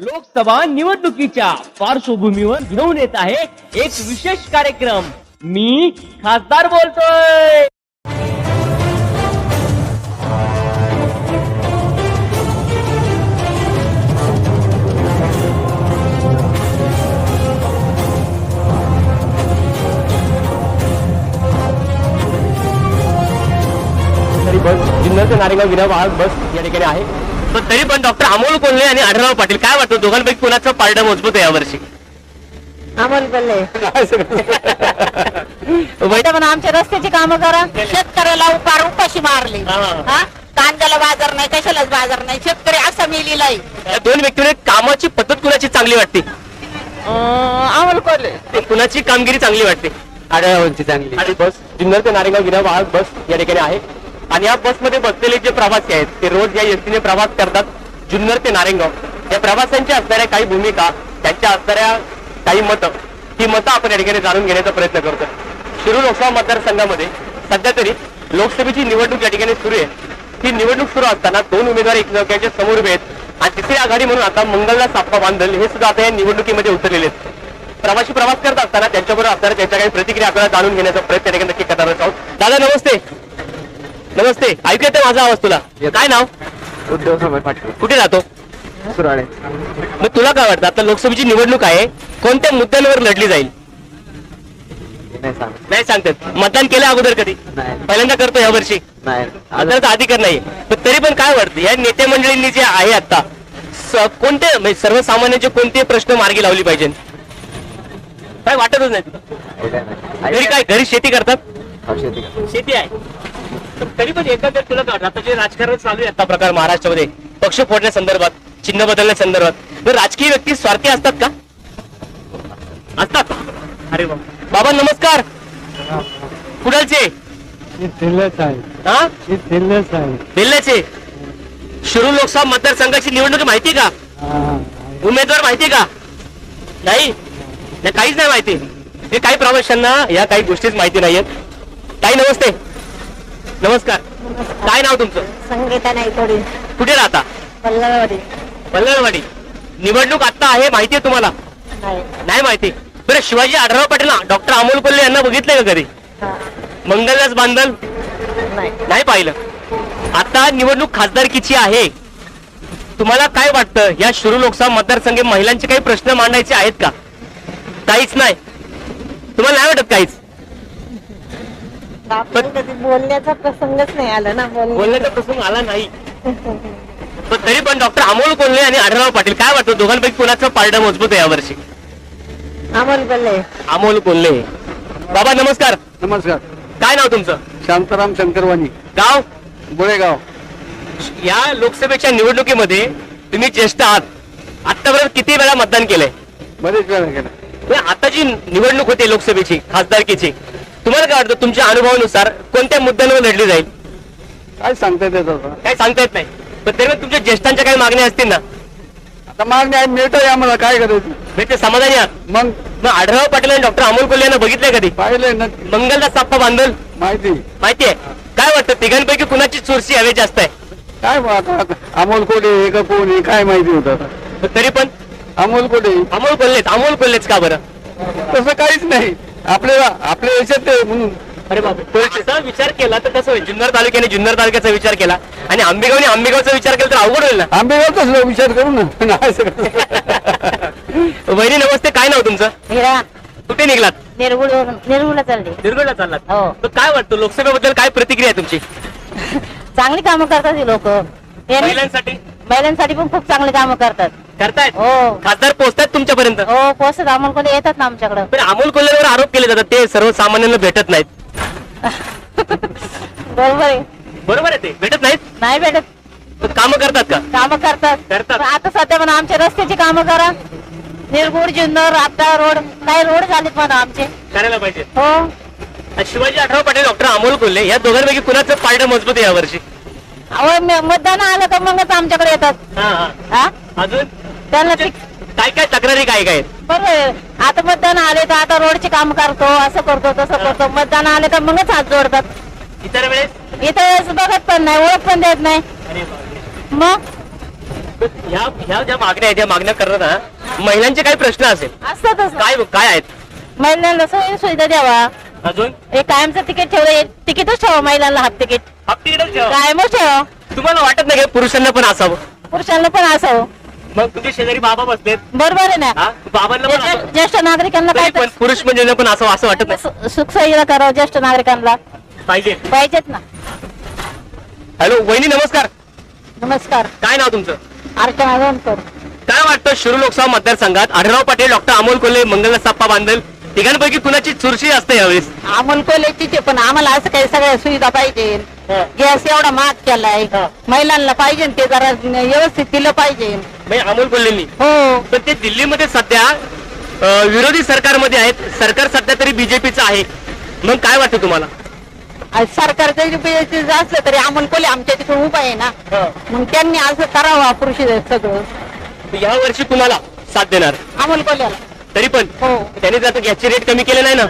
लोकसभा निवडणुकीच्या पार्श्वभूमीवर घेऊन येत आहे एक विशेष कार्यक्रम. मी खासदार बोलतोय. तरी बस जुन्नर ते नारेगाव विना आज बस या ठिकाणी आहे. पण तरी पण डॉक्टर अमोल कोल्हे आणि आढळराव पाटील काय वाटतं? दोघांपैकी कोणाचं पारडं मजबूत आहे यावर्षी? अमोल बोलले वै- पण आमच्या रस्त्याची कामं करा. शेतकऱ्याला उपार उपाशी मारले. हा. कांद्याला बाजार नाही कशालाच बाजार नाही. शेतकरी असा मेलेला आहे. या दोन व्यक्तीने कामाची पद्धत कुणाची चांगली वाटते? अमोल कोल्हे. ते कुणाची कामगिरी चांगली वाटते? आढळरावांची चांगली. आणि बस जुन्नर ते नारेगाव विना आज बस या ठिकाणी आहे. आणि या बसमध्ये बसलेले जे प्रवासी आहेत ते रोज या एसटीने प्रवास करतात जुन्नर ते नारेंगाव. या प्रवाशांच्या असणाऱ्या काही भूमिका त्यांच्या असणाऱ्या काही मतं ही मतं आपण या ठिकाणी जाणून घेण्याचा प्रयत्न करतो शिरूर लोकसभा मतदारसंघामध्ये सध्या तरी लोकसभेची निवडणूक या ठिकाणी सुरू आहे. ही निवडणूक सुरू असताना दोन उमेदवार एकमेकांच्या समोर उभे आहेत. आणि तिसरी आघाडी म्हणून आता मंगलला साप्पा बांधल हे सुद्धा आता या निवडणुकीमध्ये उतरलेले आहेत. प्रवासी प्रवास करत असताना त्यांच्याबरोबर असणाऱ्या त्यांच्या काही प्रतिक्रिया आपल्याला जाणून घेण्याचा प्रयत्न ठिकाणी नक्की करणार आहोत. दादा नमस्ते. नमस्ते ऐकू येते माझा आवाज तुला? काय नाव? उद्धव समय पाटील. कुठे राहतो? सुराळे. मग तुला काय वाटतं? आता लोकसभेची निवडणूक आहे कोणत्या मुद्द्यांवर लढली जाईल? हे नाही सांग नाही सांगतात. मतदान केलं अगोदर कधी? नाही. पहिल्यांदा करतो या वर्षी? नाही. मतदानाचा अधिकार नाही पण तरी पण काय वाटतं? या नेते मंडळींनी जे आहे आता स- कोणते म्हणजे सर्वसामान्यांचे कोणते प्रश्न मार्गी लावली पाहिजे? काय वाटतच नाही तुला? घरी काय घरी शेती करतात. शेती आहे. तर पण एकंदर तुला काय आता जे राजकारण चालू आहे आता प्रकार महाराष्ट्रामध्ये पक्ष फोडण्या संदर्भात चिन्ह बदलण्या संदर्भात तर राजकीय व्यक्ती स्वार्थी असतात का? असतात. अरे बाबा नमस्कार. आहे. जिल्ह्याचे शिरूर लोकसभा मतदारसंघाची निवडणूक माहिती का? उमेदवार माहिती का? नाही? नाही, काहीच नाही माहिती. हे काही प्रवाशांना या काही गोष्टीच माहिती नाहीयेत ताई नमस्ते. नमस्कार. काय नाव तुमचं? संगीता नाही थोडी कुठे राहता? पल्लवाडी पल्लळवाडी. निवडणूक आता आहे माहिती आहे तुम्हाला? नाही. नाही माहिती. बरं शिवाजी आढळराव पाटील डॉक्टर अमोल कोल्हे यांना बघितलंय का कधी? हा. मंगलदास बांधल नाही. नाही पाहिलं. आता निवडणूक खासदारकीची आहे. तुम्हाला काय वाटतं? या शिरू लोकसभा मतदारसंघ महिलांचे काही प्रश्न मांडायचे आहेत का? काहीच नाही. तुम्हाला नाही वाटत काहीच? आपण कधी बोलण्याचा प्रसंगच नाही आला ना बोल बोलण्याचा प्रसंग आला नाही. पण तरी पण डॉक्टर अमोल कोल्हे आणि आढळराव पाटील काय वाटतं दोघांपैकी कोणाचं पारडं मजबूत आहे यावर्षी? अमोल बोलले अमोल कोल्हे. बाबा नमस्कार. नमस्कार. काय नाव तुमचं? शांताराम शंकरवाणी. गाव? गोळेगाव या लोकसभेच्या निवडणुकीमध्ये तुम्ही ज्येष्ठ आहात. आतापर्यंत किती वेळा मतदान केलंय? बरेच वेळा केला. आता जी निवडणूक होते लोकसभेची खासदारकीची तुम्हाला काय वाटतं तुमच्या अनुभवानुसार कोणत्या मुद्द्यांवर लढली जाईल? काय सांगता येत आता काही सांगता येत नाही? पण तरी पण तुमच्या ज्येष्ठांच्या काही मागण्या असतील ना? आता मागणी आहे मिळतोय आम्हाला काय करायचं? म्हणजे ते समाधानी आहात? मग? मग आढळराव पाटील आणि डॉक्टर अमोल कोल्हे यांना बघितलंय कधी? पाहिलंय ना मंगलदास साप्पा बांधल? माहिती. माहितीये काय वाटतं तिघांपैकी कुणाची चोरशी हवे जास्त आहे? काय बा आता आता अमोल कोडे हे का कोण हे काय माहिती होतं. आता. पण तरी पण? अमोल कोडे अमोल कोल्हेच अमोल कोल्हेच का बरं? तसं काहीच नाही. आपल्याला आपल्या याच्यात ते म्हणून. अरे बाबा असा विचार केला तर कसं होईल? जुन्नर तालुक्याने जुन्नर तालुक्याचा विचार केला आणि आंबेगावने आंबेगावचा विचार केला तर अवघड होईल ना? आंबेगावचाच विचार करू ना. नाही सगळं. वहिनी नमस्ते. काय नाव तुमचं? हिरा कुठे निघलात? निर्गुळ निर्गुळला चालली. निर्गुडला चाललात. हो. तर काय वाटतं लोकसभेबद्दल काय प्रतिक्रिया आहे तुमची? चांगली कामं करतात ही लोक. महिलांसाठी? महिलांसाठी पण खूप चांगली कामं करतात. करतायत? हो. खासदार पोहोचतात तुमच्यापर्यंत? हो पोचतात अमोल कोल्हे येतात ना आमच्याकडं. पण अमोल कोल्हेवर आरोप केले जातात ते सर्वसामान्यांना भेटत नाहीत. बरोबर आहे. बरोबर आहे ते. भेटत नाहीत? नाही भेटत. पण कामं करतात का? कामं करतात. करतात. पण आता सध्या पण आमच्या रस्त्याची कामं करा. निरगुड जुन्नर आपटा रोड काही रोड झालेत म्हणा आमचे. करायला पाहिजे. हो. आणि शिवाजी आढराव पाटील डॉक्टर अमोल कोल्हे या दोघांपैकी कुणाचं पारडं मजबूत आहे यावर्षी? अहो म- मतदान आलं तर मगच आमच्याकडे येतात. हा हा. हा? अजून? त्यांना ती- काय काय तक्रारी काय काय आहेत? बरोबर. आता मतदान आले तर आता रोडचे काम करतो असं करतो तसं करतो. मतदान आले तर मगच हात जोडतात. इतर वेळेस? इथं बघत पण नाही ओळख पण देत नाही. मग? ह्या ह्या ज्या मागण्या आहेत या मागण्या करताना महिलांचे काही प्रश्न असेल. असतातच. काय काय आहेत? महिलांना सोयी सुविधा द्यावा. अजून? एक कायमचं तिकीट ठेवलं तिकीटच ठेवा महिलांना हाफ तिकीट ठेवा. तुम्हाला वाटत नाही का पुरुषांना पण असावं? पुरुषांना पण असावं. मग तुमचे शेजारी बाबा बसलेत. बरोबर आहे ना? हा? बाबांना पण ज्येष्ठ- नागरिकांना तरी काय पण पुरुष म्हणजे पण असं असं वाटत नाही. सुविधा करावं ज्येष्ठ नागरिकांना. पाहिजे. पाहिजेत ना. हॅलो वहिनी नमस्कार. नमस्कार. काय नाव तुमचं? अर्चना दोनकर काय वाटतं शिरू लोकसभा मतदारसंघात? आढळराव पाटील डॉक्टर अमोल कोल्हे मंगल सप्पा बांधल. तिघांपैकी कुणाची चुरशी असते यावेळेस? अमोल कोल्हेची पण आम्हाला असं काही सगळ्या सुविधा पाहिजे. गॅस एवढा महाग केलाय. महिलांना पाहिजे ते जरा व्यवस्थित दिलं पाहिजे. म्हणजे अमोल कोल्हेंनी हो. पण ते दिल्लीमध्ये सध्या अं, विरोधी सरकारमध्ये आहेत. सरकार सध्या तरी बीजेपीचं आहे. मग काय वाटतं तुम्हाला? आज सरकारचं जे असलं तरी अमोल कोल्हे आमच्या तिकडे उभा आहे ना. मग त्यांनी असं करावं पुरुष सगळं. या वर्षी कुणाला साथ देणार? अमोल कोल्ह्याला. तरी पण. हो. त्यांनी जर गॅसचे रेट कमी केले नाही ना?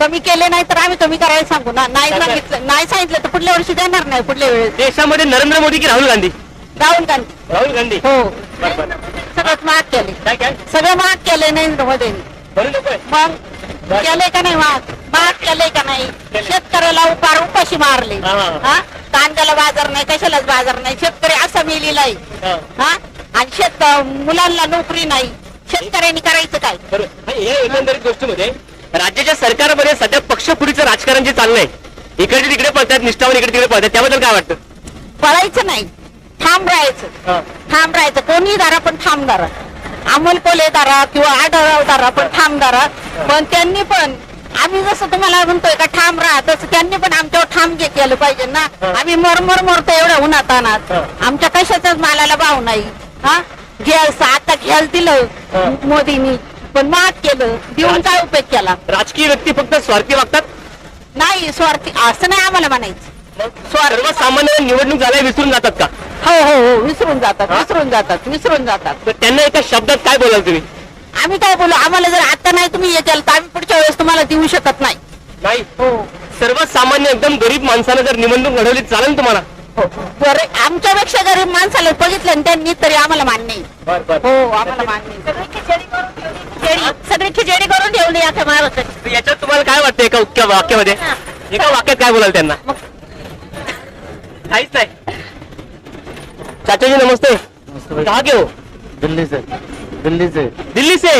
कमी केले नाही तर आम्ही कमी करायला सांगू ना. नाही सांगा. सांगितलं नाही सांगितलं तर पुढल्या वर्षी देणार नाही पुढल्या वेळेस. देशामध्ये नरेंद्र मोदी की राहुल गांधी. राहुल गांधी. राहुल गांधी. हो. बरं, बरं. सगळंच महाग केले. काय काय? सगळं महाग केलंय नरेंद्र मोदींनी. मग केलंय का नाही महाग महाग केलंय का नाही? शेतकऱ्याला उपार उपाशी मारले. हा, कांद्याला बाजार नाही कशालाच बाजार नाही. शेतकरी असा मेलेला आहे हा. हा? आणि शेत मुलांना नोकरी नाही. शेतकऱ्यांनी करायचं काय? या एकंदरीत गोष्टीमध्ये राज्याच्या सरकारमध्ये सध्या पक्षफुरीचं राजकारण जे चाललंय इकडे तिकडे पळतात निष्ठावर इकडे तिकडे पळतात त्याबद्दल काय वाटतं? पळायचं नाही. ठाम राहायचं ठाम राहायचं कोणी दारा पण ठाम दारा अमोल कोले दारा किंवा आढळराव दारा पण ठाम दारा पण त्यांनी पण आम्ही जसं तुम्हाला म्हणतोय का ठाम राहा तसं त्यांनी पण आमच्यावर ठाम घे केलं पाहिजे ना. आम्ही मोरमोर मोरतो एवढ्या उन्हात अनात आमच्या कशाच्याच मालाला भाव नाही. हा? घ्यायचं आता घ्यायला दिलं मोदींनी. पण मात केलं. देऊन काय उपयोग केला? राजकीय व्यक्ती फक्त स्वार्थी वागतात? नाही स्वार्थी असं नाही आम्हाला म्हणायचं. सर्वसामान्य निवडणूक झाल्या विसरून जातात का? हो हो हो विसरून जातात विसरून जातात विसरून जातात. तर त्यांना एका शब्दात काय बोलाल तुम्ही? आम्ही काय बोलू? आम्हाला जर आता नाही तुम्ही येताल तर आम्ही पुढच्या वेळेस तुम्हाला देऊ शकत नाही. नाही? हो. सर्वसामान्य एकदम गरीब माणसानं जर निवडणूक लढवली चालेल तुम्हाला? हो. बरं आमच्यापेक्षा गरीब माणसाला बघितलं ना त्यांनी तरी आम्हाला मान्य आहे. हो आम्हाला मान्य आहे. सगळी खिचडी करून ठेवली, खिचडी. सगळी खिचडी करून ठेवली आता महाराष्ट्राची तर याच्यात तुम्हाला काय वाटतं एका उक्या वाक्यामध्ये? हा. एका वाक्यात काय बोलाल त्यांना? मग काहीच नाही. चाचाजी नमस्ते. कहा के हो? दिल्ली से दिल्ली से दिल्ली से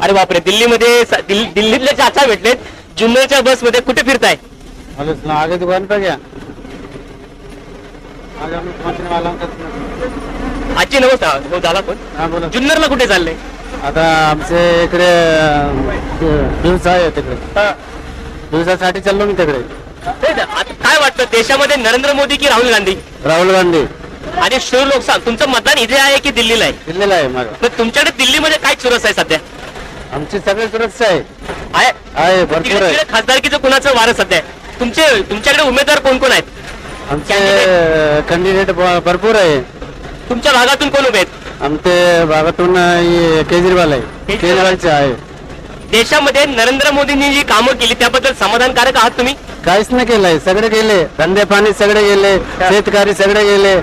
अरे बापरे दिल्लीमध्ये स- दिल्ली- दिल्लीतले चाचा भेटलेत. जुन्नरच्या बसमध्ये कुठे फिरताय? हेलो सुनो आगे दुकान पे गया. आज हम पहुंचने वाला हूँ आजची नमस्कार. हो झाला पण हाँ बोलो. जुन्नरला कुठे चाललंय आता आमचे इकडे अं, दिवसा आहे तिकडे. दिवसासाठी चाललो मी तिकडे. आता काय वाटतं? देशामध्ये नरेंद्र मोदी की राहुल गांधी? राहुल गांधी. आणि शिरू लोकसभा तुमचं मतदान इथे आहे की दिल्लीला आहे? दिल्लीला आहे माझं तर तुमच्याकडे दिल्लीमध्ये काय चुरस आहे सध्या? आमची सगळी सुरक्षा आहे. आहे? आहे भरपूर तिकडे आहे. तिकडे खासदारकीचं कुणाचं वारं सध्या आहे? तुमचे तुमच्याकडे उमेदवार कोण कोण आहेत? आमचे कॅन्डिडेट भरपूर आहे. तुमच्या भागातून कोण उभे आहेत? आमचे भागातून अं, हे केजरीवाल आहे. केजरीवाल. केजरीवालचे आहे. देशामध्ये नरेंद्र मोदींनी जी कामं केली त्याबद्दल समाधानकारक आहात तुम्ही? काहीच नाही केलंय. सगळे गेले. धंदे पाणी सगळे गेले. शेतकरी सगळे गेले.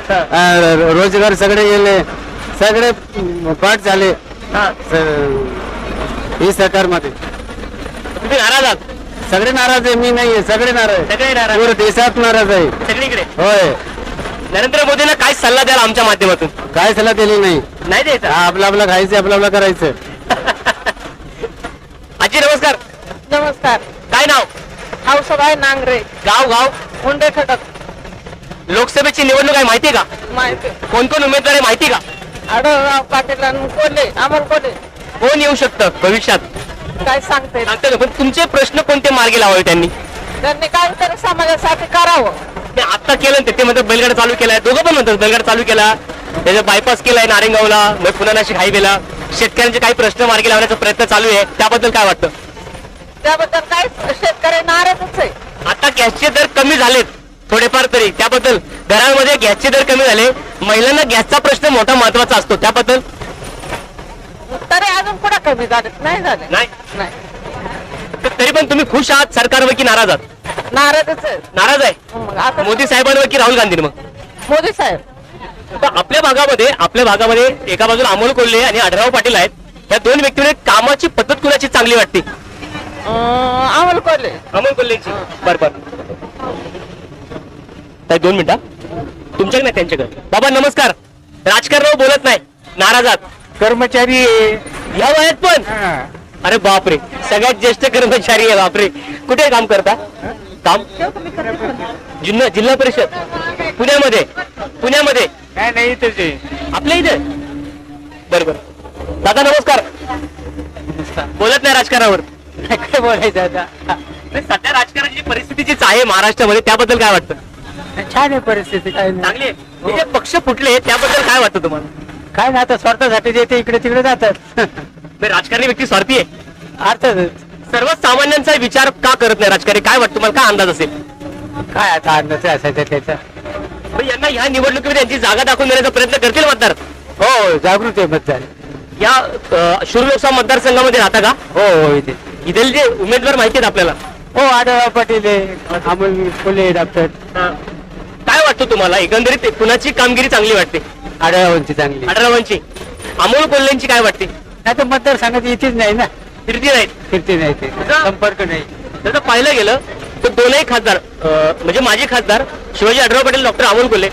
रोजगार सगळे गेले. सगळे पाठ झाले. ही. सरकारमध्ये तुम्ही नाराज आहात? सगळे नाराज आहे. मी नाहीये. सगळे नाराज. सगळे नाराज पूर्ण देशात नाराज आहे. सगळीकडे? होय. नरेंद्र मोदींना काय सल्ला द्याल आमच्या माध्यमातून? काय सल्ला दिली नाही. नाही द्यायचा? आपलं आपलं खायचं आपलं आपलं करायचं. आजी नमस्कार. नमस्कार. काय नाव? हौसबाई नांगरे. गाव गाव? मुंडे खटक. लोकसभेची निवडणूक आहे माहितीये का? माहिती. कोण कोण उमेदवार आहे माहिती का? आढळराव पाटील आणि कोल्हे अमोल कोल्हे. कोण येऊ शकतं भविष्यात? काय सांगते? सांगता येतं, पण तुमचे प्रश्न कोणते मार्गी लावावे त्यांनी? त्यांनी काहीतरी समाजासाठी करावं. ते आता केलं ना ते- ते म्हणतात बैलगाडा चालू केलाय. दोघं पण म्हणतात बैलगाडा चालू केला. त्याचा बायपास केलाय नारेगावला मग पुन्हा नाशिक हायवेला शेतकऱ्यांचे काही प्रश्न मार्गी लावण्याचा प्रयत्न चालू आहे. त्याबद्दल काय वाटतं? त्याबद्दल काय शेतकरी नाराजच आहे. आता गॅसचे दर कमी झालेत थोडेफार तरी. त्याबद्दल घरांमध्ये गॅसचे दर कमी झाले. महिलांना गॅसचा प्रश्न मोठा महत्त्वाचा असतो. त्याबद्दल? तरी अजून पुढे कमी झाले नाही झाले. नाही? नाही. तर पण तुम्ही खुश आहात सरकारवर की नाराज आहात? नाराजच आहे. नाराज आहे? मग आता मोदी साहेबांवर की राहुल गांधी मग. मोदी साहेब. तर आपल्या भागामध्ये आपल्या भागामध्ये एका बाजूला अमोल कोल्हे आणि आढराव पाटील आहेत. या दोन व्यक्तीमध्ये कामाची पद्धत कुणाची चांगली वाटते? अमोल कोल्हे. अमोल कोल्हेची बर बर. ताई दोन मिनिटं तुमच्याकडे नाही त्यांच्याकडे. बाबा नमस्कार. राजकारणावर बोलत नाही. नाराजात कर्मचारी या वयात पण? अरे बापरे. सगळ्यात ज्येष्ठ कर्मचारी आहे बापरे. कुठे काम करता? काम? जिल्हा जिल्हा परिषद. पुण्यामध्ये. पुण्यामध्ये. काय नाही तुझे आपल्या इथे? बरोबर दादा नमस्कार. बोलत नाही राजकारणावर. काय बोलायचं आता? नाही, सध्या राजकारणाची जी परिस्थिती जीच आहे महाराष्ट्रामध्ये त्याबद्दल काय वाटतं? छान आहे परिस्थिती. काय नाही. चांगली आहे. हे. जे पक्ष फुटले त्याबद्दल काय वाटतं तुम्हाला? काय ना आता स्वार्थासाठी देते इकडे तिकडे जातात. राजकारणी व्यक्ती स्वार्थी आहे. अर्थातच. सर्वसामान्यांचा विचार का करत नाही राजकारणी? काय वाटतं तुम्हाला? काय अंदाज असेल? काय आता अंदाज असायचं त्याचा? यांना ह्या निवडणुकीमध्ये यांची जागा दाखवून देण्याचा प्रयत्न करतील मतदार? हो जागृत आहे मतदार. या अ, शिरूर लोकसभा मतदारसंघामध्ये राहता का? हो हो इथे. इथे जे उमेदवार माहिती आहेत आपल्याला. हो आढळराव पाटील आहे अमोल फुले डॉक्टर काय वाटतं तुम्हाला? एकंदरीत कुणाची कामगिरी चांगली वाटते? आढळरावांची चांगली. आढळरावांची. अमोल कोल्हेंची काय वाटते? नाही तर मतदार सांगत इथेच नाही ना. फिरती नाहीत. फिरते नाही ते. संपर्क नाही. तसं पाहिलं गेलं तर दोनही खासदार अ, म्हणजे माजी खासदार शिवाजी आढराव पाटील डॉक्टर अमोल कोल्हे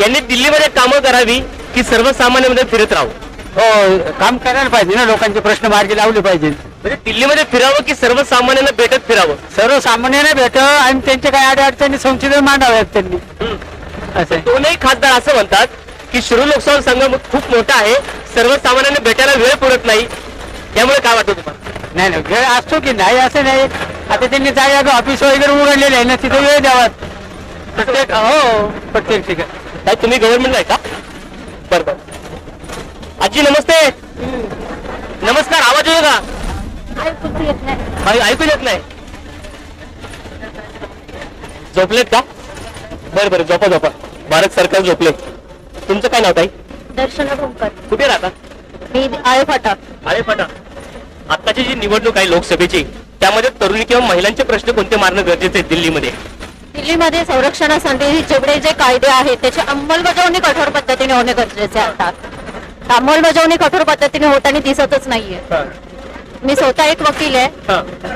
यांनी दिल्लीमध्ये कामं करावी की सर्वसामान्यांमध्ये फिरत राहावं. हो काम करायला पाहिजे ना लोकांचे प्रश्न मार्गी लावले पाहिजे म्हणजे दिल्लीमध्ये फिरावं की सर्वसामान्यांना भेटत फिरावं? सर्वसामान्यांना भेट आणि त्यांचे काही अडचणी संशोधन मांडाव्यात त्यांनी. असं. आहे. दोनही खासदार असं म्हणतात की शिरूर लोकसभा संघ खूप मोठा आहे सर्वसामान्यांना भेटायला वेळ पुरत नाही. त्यामुळे काय वाटतं तुम्हाला? नाही नाही वेळ असतो की नाही असं नाही. आता त्यांनी जागा ऑफिस वगैरे उघडलेले आहे ना तिथे वेळ द्यावा. प्रत्येक हो प्रत्येक ठिकाणी. काय तुम्ही गव्हर्नमेंट आहे का? बरं बरं. आजी नमस्ते. नमस्कार आवाज येतो का? आई- ऐकू येत नाही. झोपलेत का? बरं बरं झोपा झोपा. भारत सरकार झोपले. तुमचं काय नाव ताई? दर्शना कुठे राहता? मी आहे फाटा फटा आताची जी निवडणूक आहे लोकसभेची त्यामध्ये तरुणी किंवा महिलांचे प्रश्न कोणते मारणं गरजेचे आहे दिल्लीमध्ये? दिल्लीमध्ये संरक्षणासाठी जेवढे जे कायदे आहेत त्याची अंमलबजावणी कठोर पद्धतीने होणे गरजेचे आहे आता. अंमलबजावणी कठोर पद्धतीने होताना दिसतच नाहीये. मी स्वतः एक वकील आहे.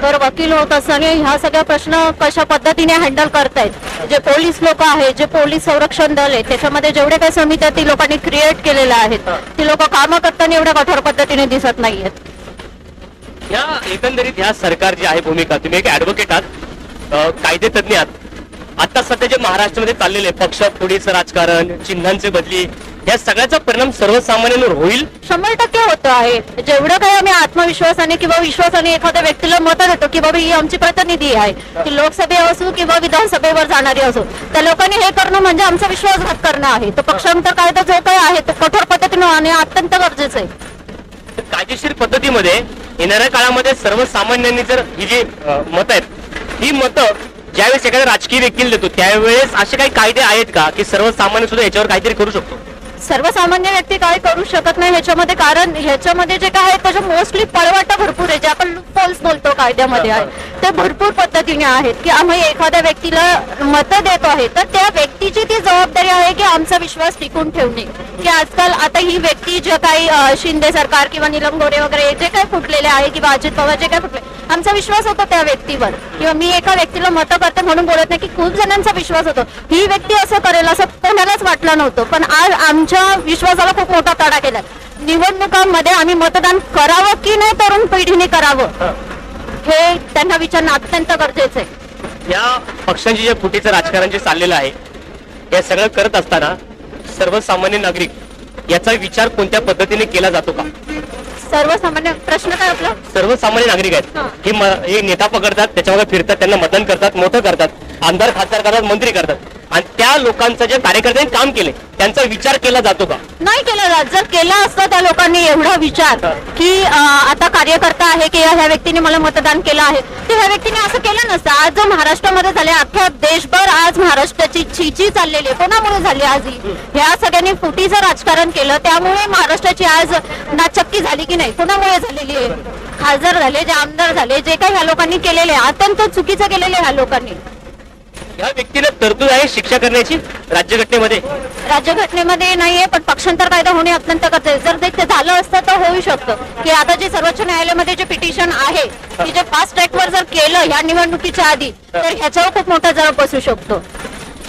तर वकील होत असताना ह्या सगळ्या प्रश्न कशा पद्धतीने हँडल करतायत? जे पोलीस लोक आहेत जे पोलीस संरक्षण दल आहे त्याच्यामध्ये जेवढे काही समित्या ती लोकांनी क्रिएट केलेल्या आहेत. ती लोक कामं करताना एवढ्या कठोर पद्धतीने दिसत नाहीयेत. या एकंदरीत ह्या सरकार जी आहे भूमिका तुम्ही एक ऍडव्होकेट आहात. अं, कायदे तज्ञ आहात. आता सध्या जे महाराष्ट्रामध्ये चाललेले पक्ष फोडीचं राजकारण चिन्हांचे बदली या सगळ्याचा परिणाम सर्वसामान्यांवर होईल? शंभर टक्के होतं आहे. जेवढं काही आम्ही आत्मविश्वासाने किंवा विश्वासाने एखाद्या व्यक्तीला मत देतो की बाबा ही आमची प्रतिनिधी आहे ती लोकसभे असो किंवा विधानसभेवर जाणारी असो त्या लोकांनी हे करणं म्हणजे आमचा विश्वासघात करणं आहे. तो पक्षांतर कायदा जो काही आहे तो कठोर पद्धतीने होणे अत्यंत गरजेचं आहे. कायदेशीर पद्धतीमध्ये येणाऱ्या काळामध्ये सर्वसामान्यांनी जर ही जी मत आहेत ही मतं ज्यावेळेस एखादा राजकीय व्यक्तीला देतो त्यावेळेस असे काही कायदे आहेत का की सर्वसामान्य सुद्धा याच्यावर काहीतरी करू शकतो? सर्वसामान्य व्यक्ती काय करू शकत नाही ह्याच्यामध्ये कारण ह्याच्यामध्ये जे काय आहे त्याच्या मोस्टली पळवाटा भरपूर आहे जे आपण फॉल्स बोलतो कायद्यामध्ये आहे. ते भरपूर पद्धतीने आहेत की आम्ही एखाद्या व्यक्तीला मतं देतो आहे तर त्या व्यक्तीची ती जबाबदारी आहे की आमचा विश्वास टिकून ठेवणे. की आजकाल आता ही व्यक्ती जे काही शिंदे सरकार किंवा निलम गोरे वगैरे जे काही फुटलेले आहे किंवा अजित पवार जे काही फुटले आमचा विश्वास होता त्या व्यक्तीवर. किंवा मी एका व्यक्तीला मतं करते म्हणून बोलत नाही की खूप जणांचा विश्वास होतो. ही व्यक्ती असं करेल असं कोणालाच वाटलं नव्हतं. पण आज आमच्या विश्वासाला खूप मोठा तडा केला निवडणुकांमध्ये आम्ही मतदान करावं की नाही तरुण पिढीने करावं हे त्यांना विचारणं अत्यंत गरजेचं आहे. या पक्षांची जे फुटीचं राजकारण जे चाललेलं आहे हे सगळं करत असताना सर्वसामान्य नागरिक याचा विचार कोणत्या पद्धतीने केला जातो का? सर्वसामान्य प्रश्न काय आपला? सर्वसामान्य नागरिक हा. आहेत की म- हे नेता पकडतात त्याच्यामध्ये फिरतात त्यांना मतदान करतात मोठं करतात आमदार खासदार करतात मंत्री करतात. आणि त्या लोकांचं जे कार्यकर्त्यांनी काम केले त्यांचा विचार केला जातो का? नाही केला जात. जर केला असता त्या लोकांनी एवढा विचार की अं, आता कार्यकर्ता आहे की ह्या व्यक्तीने मला मतदान केलं आहे तर ह्या व्यक्तीने असं केलं नसतं. आज जो महाराष्ट्रामध्ये झाले अख्ख्या देशभर आज महाराष्ट्राची चीची चाललेली आहे. कोणामुळे झाली आज ही? ह्या सगळ्यांनी फुटीचं राजकारण केलं. त्यामुळे महाराष्ट्राची आज नाचक्की झाली की नाही? कोणामुळे झालेली आहे? खासदार झाले जे आमदार झाले जे काही ह्या लोकांनी केलेले आहे, अत्यंत चुकीचं केलेले ह्या लोकांनी. या व्यक्तीला तरतूद आहे शिक्षा करण्याची राज्यघटनेमध्ये? राज्यघटनेमध्ये नाहीये पण पक्षांतर कायदा होणे अत्यंत गरजेचं आहे. जर ते- ते झालं असतं तर होऊ शकतं. की आता जे सर्वोच्च न्यायालयामध्ये जे पिटिशन आहे की जे फास्ट ट्रॅक वर जर केलं ह्या निवडणुकीच्या आधी तर ह्याच्यावर खूप मोठा जबाब बसू शकतो.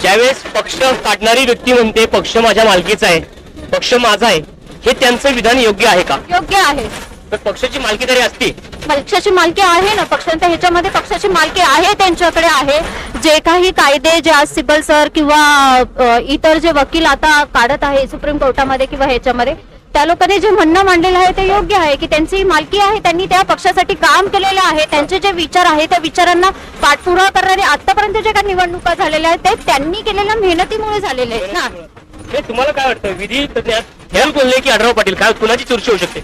ज्यावेळेस पक्ष काढणारी व्यक्ती म्हणते पक्ष माझ्या मालकीचा आहे पक्ष माझा आहे हे त्यांचं विधान योग्य आहे का? योग्य आहे. तर पक्षाची मालकीदारी असते. पक्षाची मालकी आहे ना? पक्षांच्या ह्याच्यामध्ये पक्षाची मालकी आहे त्यांच्याकडे आहे. जे काही कायदे जे आज सिबल सर किंवा इतर जे वकील आता काढत आहे सुप्रीम कोर्टामध्ये किंवा ह्याच्यामध्ये त्या लोकांनी जे म्हणणं मांडलेलं आहे ते योग्य आहे की त्यांची मालकी आहे त्यांनी त्या पक्षासाठी काम केलेलं आहे त्यांचे जे विचार आहे त्या विचारांना पाठपुरावा करणारे आतापर्यंत जे काही निवडणुका झालेल्या आहेत ते त्यांनी केलेल्या मेहनतीमुळे झालेले आहेत ना? तुम्हाला काय वाटतं? विधी तज्ञात बोलले की आढराव पाटील काय कुणाची चुरशी होऊ शकते?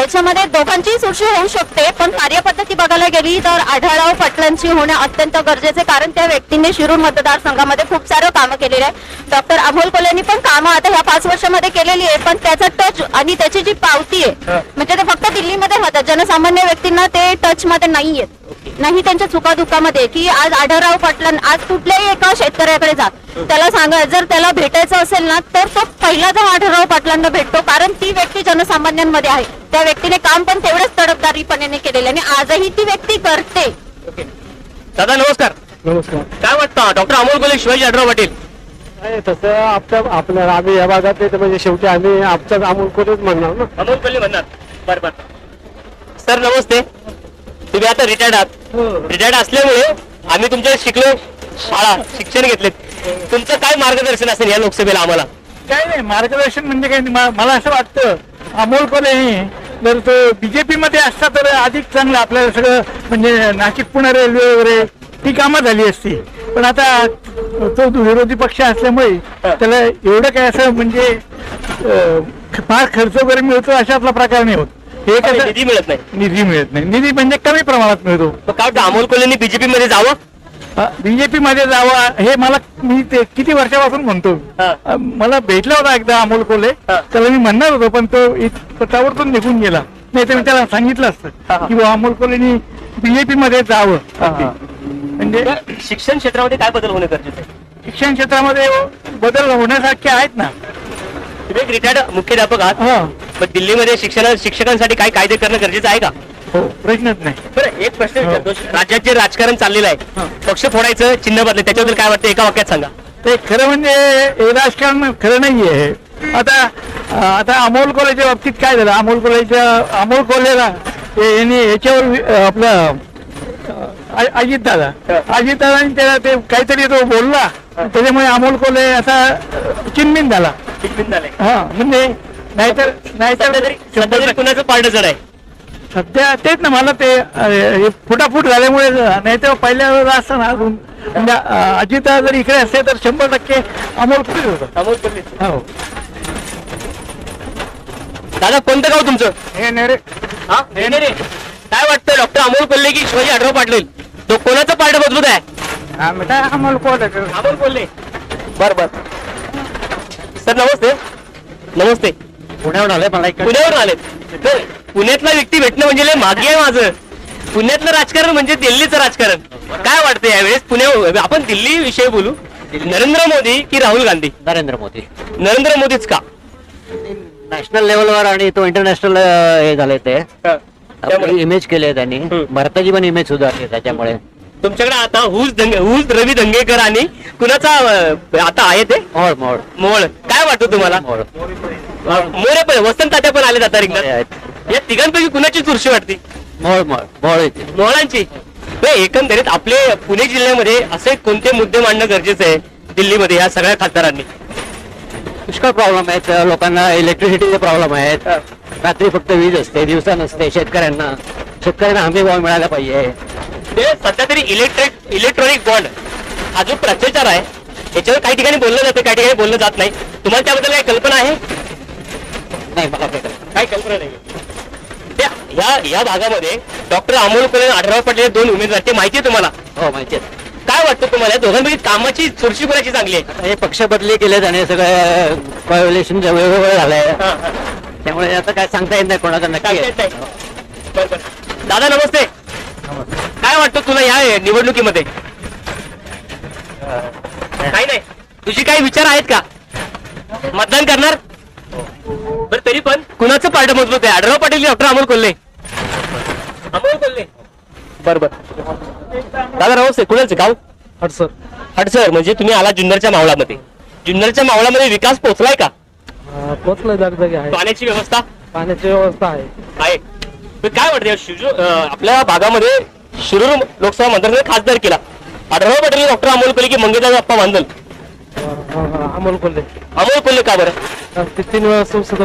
ह्याच्यामध्ये दोघांचीही सुरक्षी होऊ शकते पण कार्यपद्धती बघायला गेली तर आढळराव पाटलांची होणे अत्यंत गरजेचे कारण त्या व्यक्तीने शिरूर मतदारसंघामध्ये खूप सारं कामं केलेली आहे डॉक्टर अमोल कोल्हेनी पण कामं आता ह्या पाच वर्षामध्ये केलेली आहे पण त्याचा टच आणि त्याची जी पावती आहे म्हणजे ते फक्त दिल्लीमध्ये होतात जनसामान्य व्यक्तींना ते टच मध्ये नाही येत नाही त्यांच्या चुकादुखामध्ये की आज आढळराव पाटलां आज कुठल्याही एका शेतकऱ्याकडे जा त्याला सांगा जर त्याला भेटायचं असेल ना तर तो पहिला जाऊन आढळराव पाटलांना भेटतो कारण ती व्यक्ती जनसामान्यांमध्ये आहे. त्या व्यक्तीने काम पण तेवढेच तडफदारीपणे केलेले आणि आजही ती व्यक्ती करते. ओके. दादा नमस्कार. नमस्कार. काय वाटतं? डॉक्टर अमोल गोले शिवाजी आढराव पाटील. नाही तसं आपल्या आपल्या आम्ही या भागात येतो म्हणजे शेवटी आम्ही आमच्याच अमोल कोणीच म्हणणार ना. अमोल कोल्हे म्हणणार. बरं बरं. सर नमस्ते. तुम्ही आता रिटायर्ड आहात. रिटायर्ड असल्यामुळे आम्ही तुमच्या शिकलो. शाळा शिक्षण घेतलेत. तुमचं काय मार्गदर्शन असेल या लोकसभेला आम्हाला? काय नाही मार्गदर्शन म्हणजे काय? नाही. मा- मला असं वाटतं अमोल कोल्हे हे जर तो बीजेपी मध्ये असता तर अधिक चांगलं आपल्याला सगळं म्हणजे नाशिक पुणे रेल्वे वगैरे ती कामं झाली असती. पण आता तो विरोधी पक्ष असल्यामुळे त्याला एवढं काय असं म्हणजे अं, फार खर्च वगैरे मिळतो अशातला प्रकार नाही होत. हे कसं निधी मिळत नाही. निधी मिळत नाही. निधी म्हणजे कमी प्रमाणात मिळतो. मग काय वाटतं अमोल कोल्हेंनी बीजेपी मध्ये जावं? बीजेपी मध्ये जावं. हे मला मी ते किती वर्षापासून म्हणतो. हा. अ, मला भेटला होता एकदा अमोल कोल्हे. हा. त्याला मी म्हणणार होतो पण तो इत- ताबडतोब निघून गेला. नाही तर मी त्याला सांगितलं हा, असतं. की बुवा अमोल कोल्हेनी बीजेपी मध्ये जावं. म्हणजे शिक्षण क्षेत्रामध्ये काय बदल होणं गरजेचं आहे? शिक्षण क्षेत्रामध्ये बदल होण्यासारखे आहेत ना. तुम्ही एक रिटायर्ड मुख्याध्यापक आहात. हा. मग दिल्लीमध्ये शिक्षण शिक्षकांसाठी काय कायदे करणं गरजेचं आहे का? हो प्रश्नच नाही. बरं एक प्रश्न विचारतो. राज्यात जे राजकारण चाललेलं आहे पक्ष फोडायचं चिन्ह बदले त्याच्याबद्दल काय वाटतं? एका वाक्यात सांगा. ते खरं म्हणजे हे राजकारण खरं नाहीये हे. आता आता अमोल कोल्हेच्या बाबतीत काय झालं? अमोल कोल्हेच्या अमोल कोल्हेला हे- यांनी याच्यावर आपलं अजित दादा. अजित दादानी त्याला ते काहीतरी तो बोलला. त्याच्यामुळे अमोल कोल्हे असा चिन्मिन झाला. हा म्हणजे नाहीतर नाहीतर सध्या कुणाचं जड आहे? सध्या तेच ना मला ते हे फुटाफूट झाल्यामुळे नाही तर पहिल्या वेळेला असतं ना अजून म्हणजे अजित जर इकडे असते तर शंभर टक्के अमोल कोल्हे होतं. अमोल हो. दादा कोणतं गाव तुमचं? हे नेरे हा? नेनेरे. काय वाटतं डॉक्टर अमोल कोल्हे की शिवाजी आढराव पाटील? तो कोणाचं पारडं बदलूत आहे? अमोल कोल्हे अमोल कोल्हे बर बर. सर नमस्ते. नमस्ते. पुण्याहून आले मला इकडे पुण्यावरून आले तर पुण्यातला व्यक्ती भेटणं म्हणजे लय भाग्य आहे माझं. पुण्यातलं राजकारण म्हणजे दिल्लीचं राजकारण. काय वाटतं यावेळेस? पुण्या आपण दिल्ली विषयी बोलू. नरेंद्र मोदी की राहुल गांधी? नरेंद्र मोदी. नरेंद्र मोदीच का? नॅशनल लेवलवर आणि तो इंटरनॅशनल हे झाले ते. त्यामुळे. इमेज केले त्यांनी. भारताची पण इमेज सुधारली त्याच्यामुळे. तुमच्याकडे आता हुज दंगे हुज रवी दंगेकर आणि कुणाचा अं, आता आहे ते? मोड मोड मोळ काय वाटतं तुम्हाला? मोड मोरे पण वसंत तात्या पण आले आता रिंगणात. या तिघांपैकी कुणाची चुरशी वाटते? मोड येते मोहळांची नाही, एकंदरीत आपले पुणे जिल्ह्यामध्ये असे कोणते मुद्दे मांडणं गरजेचं आहे दिल्लीमध्ये या सगळ्या खासदारांनी? पुष्कळ प्रॉब्लेम आहेत. लोकांना इलेक्ट्रिसिटीचे प्रॉब्लेम आहेत. रात्री फक्त वीज असते दिवसा नसते शेतकऱ्यांना. शेतकऱ्यांना हमी भाव मिळाला पाहिजे. ते सध्या तरी इलेक्ट्रिक इलेक्ट्रॉनिक बॉन्ड हा जो भ्रष्टाचार आहे याच्यावर काही ठिकाणी बोललं जातं काही ठिकाणी बोललं जात नाही. तुम्हाला त्याबद्दल काही कल्पना आहे? नाही मला काही कल्पना नाही. त्या या या भागामध्ये डॉक्टर अमोल आणि आढळराव पाटील दोन उमेदवार ते माहिती आहे तुम्हाला. हो माहिती आहे. काय वाटतं तुम्हाला? दोघांपैकी कामाची चुरशी कोणाची चांगली आहे? हे पक्ष बदली केलेत आणि सगळं कॉल्युलेशन वेगवेगळं झालंय. हा, हा. त्यामुळे आता काय सांगता येत नाही कोणाचं बरं. दादा नमस्ते. काय वाटतं तुला या निवडणुकीमध्ये? काही नाही. तुझी काही विचार आहेत का? मतदान करणार? बरं तरी पण कुणाचं पार्ट मजबूत आहे? आढळराव पाटील डॉक्टर अमोल कोल्हे. अमोल कोल्हे? बर बर. दादा राव कुणाचं? गाव? हटसर हडसर म्हणजे तुम्ही आला जुन्नरच्या मावळामध्ये. जुन्नरच्या मावळामध्ये विकास पोहोचलाय का? पोचलं जागजागी आहे. पाण्याची व्यवस्था? पाण्याची व्यवस्था आहे. काय वाटतं या शिरू- अं, आपल्या भागामध्ये शिरूर लोकसभा मतदारसंघ खासदार केला? आढळराव पाटील डॉक्टर अमोल कोल्हे की मंगेशदास अप्पा अमोल कोल्हे. अमोल कोल्हे का बरं? ते तीन वेळा संसद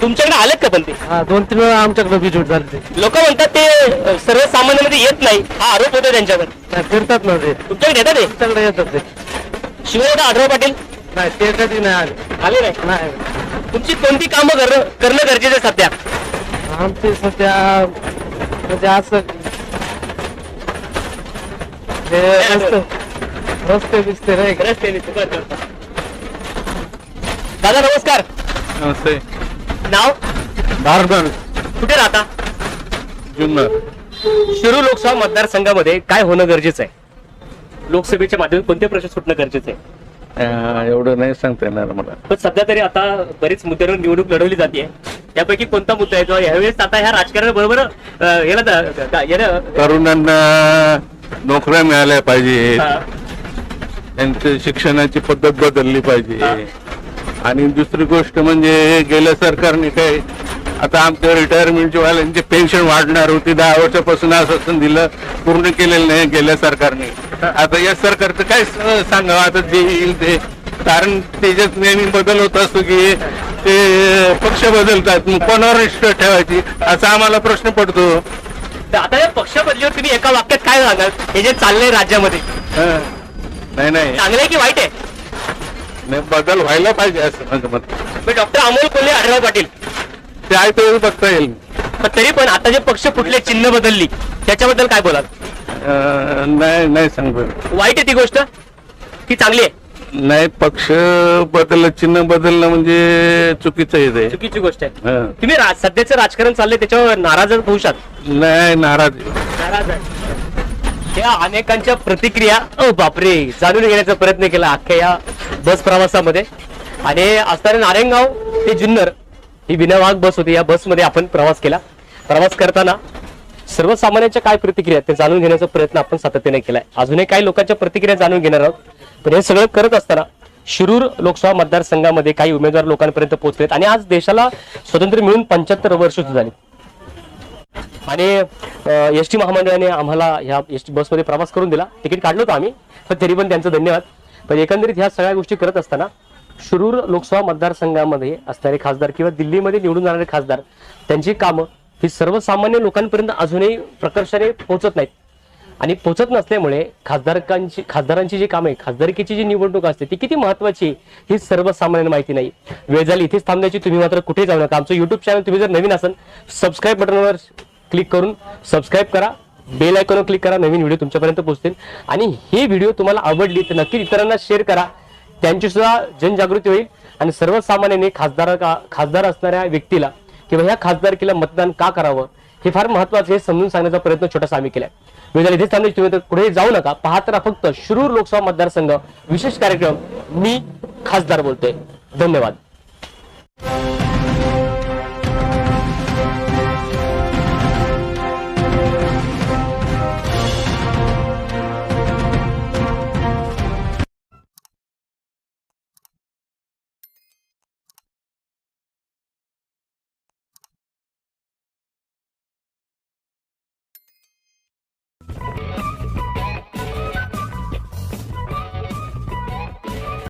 तुमच्याकडे आलेत का पण ते? हा दोन तीन वेळा आमच्याकडे बिजूट झाले ते. लोक म्हणतात ते अं, सर्वसामान्यांमध्ये येत नाही. हा आरोप होतो त्यांच्यावर. नाही, फिरतात ना ते. तुमच्याकडे येतात ते? आमच्याकडे येतात ते. शिवाय आढळराव पाटील? नाही ते कधी नाही आले. आले नाही? नाही. तुमची कोणती कामं करणं करणं गरजेचं आहे सध्या? आमचे सध्या म्हणजे असं हे रस्ते रस्ते बिस्ते रे रस्ते दादा नमस्कार. नमस्ते. नाव? भारगण कुठे राहता? जुन्नर. शिरूर लोकसभा मतदारसंघामध्ये काय होणं गरजेचं आहे? लोकसभेच्या माध्यमातून कोणते प्रश्न सुटणं गरजेचं आहे? अं, एवढं नाही सांगता येणार मला. पण सध्या तरी आता बरीच मुद्द्यांवर निवडणूक लढवली जाते. त्यापैकी कोणता मुद्दा आहे? जो यावेळेस आता ह्या राजकारणाबरोबर अं, याला द- द- याला तरुणांना नोकऱ्या मिळाल्या पाहिजे. हा, त्यांची शिक्षणाची पद्धत बदलली हा. आणि दुसरी गोष्ट म्हणजे गेल्या सरकारने काय आता आमच्या रिटायरमेंटच्या वाल्यांची पेन्शन वाढणार होती दहा वर्षापासून आश्वासन दिलं पूर्ण केलेलं नाही गेल्या सरकारने. आता या सरकारचं काय सांगावं? आता जे येईल ते. कारण त्याच्यात नेहमी बदल होत असतो की ते पक्ष बदलतात मग कोणावर निष्ठा ठेवायची? असा आम्हाला प्रश्न पडतो. आता या पक्ष बदलीवर तुम्ही एका वाक्यात काय सांगाल? हे जे चाललंय राज्यामध्ये. नाही नाही. चांगलं आहे की वाईट आहे? नाही, बदल व्हायला पाहिजे असं माझं मत. डॉक्टर अमोल कोल्हे आढळराव पाटील. ते आहे ते बघता येईल. पण तरी पण आता जे पक्ष फुटले चिन्ह बदलली त्याच्याबद्दल काय बोलाल? अं, नाही नाही सांगतो वाईट आहे ती गोष्ट? की चांगली आहे? नाही पक्ष बदललं चिन्ह बदलणं म्हणजे चुकीचं आहे ते. चुकीची गोष्ट आहे. हं. तुम्ही रा- सध्याचं राजकारण चाललंय त्याच्यावर नाराज होऊ शकता. नाही नाराज. नाराज आहे. या अनेकांच्या प्रतिक्रिया. ओ बापरे जाणून घेण्याचा प्रयत्न केला अख्ख्या या बस प्रवासामध्ये. आणि असणारे नारायणगाव ते जुन्नर ही विनावाहक बस होती. या बसमध्ये आपण प्रवास केला. प्रवास करताना सर्वसामान्यांच्या काय प्रतिक्रिया ते जाणून घेण्याचा प्रयत्न आपण सातत्याने केलाय. अजूनही काही लोकांच्या प्रतिक्रिया जाणून घेणार आहोत. पण हे सगळं करत असताना शिरूर लोकसभा मतदारसंघामध्ये काही उमेदवार लोकांपर्यंत पोहोचलेत. आणि आज देशाला स्वतंत्र मिळून पंच्याहत्तर वर्ष झाली. आणि एस टी महामंडळाने आम्हाला ह्या एस टी बसमध्ये प्रवास करून दिला. तिकीट काढलं होतं आम्ही पण तरी पण त्यांचं धन्यवाद. पण एकंदरीत ह्या सगळ्या गोष्टी करत असताना शिरूर लोकसभा मतदारसंघामध्ये असणारे खासदार किंवा दिल्लीमध्ये निवडून जाणारे खासदार त्यांची कामं ही सर्वसामान्य लोकांपर्यंत अजूनही प्रकर्षाने पोहोचत नाहीत. आणि पोहोचत नसल्यामुळे खासदारकांची खासदारांची जी कामं आहे खासदारकीची जी निवडणूक असते ती किती महत्वाची आहे, ही सर्वसामान्यांना माहिती नाही. वेळ झाली इथेच थांबण्याची तुम्ही मात्र कुठे जाऊ नका. आमचं युट्यूब चॅनल तुम्ही जर नवीन असाल सबस्क्राईब बटनवर क्लिक करून सबस्क्राईब करा बेल आयकॉनवर क्लिक करा नवीन व्हिडिओ तुमच्यापर्यंत पोहोचतील. आणि ही व्हिडिओ तुम्हाला आवडली तर नक्की इतरांना शेअर करा. त्यांची सुद्धा जनजागृती होईल. आणि सर्वसामान्यांनी खासदार खासदार असणाऱ्या व्यक्तीला किंवा ह्या खासदारकीला मतदान का करावं हे फार महत्वाचं हे समजून सांगण्याचा प्रयत्न छोटासा आम्ही केलाय. वेळ झाली इथेच थांबण्याची तुम्ही तर कुठेही जाऊ नका. पाहत राहा फक्त शिरूर लोकसभा मतदारसंघ विशेष कार्यक्रम मी खासदार बोलतोय. धन्यवाद.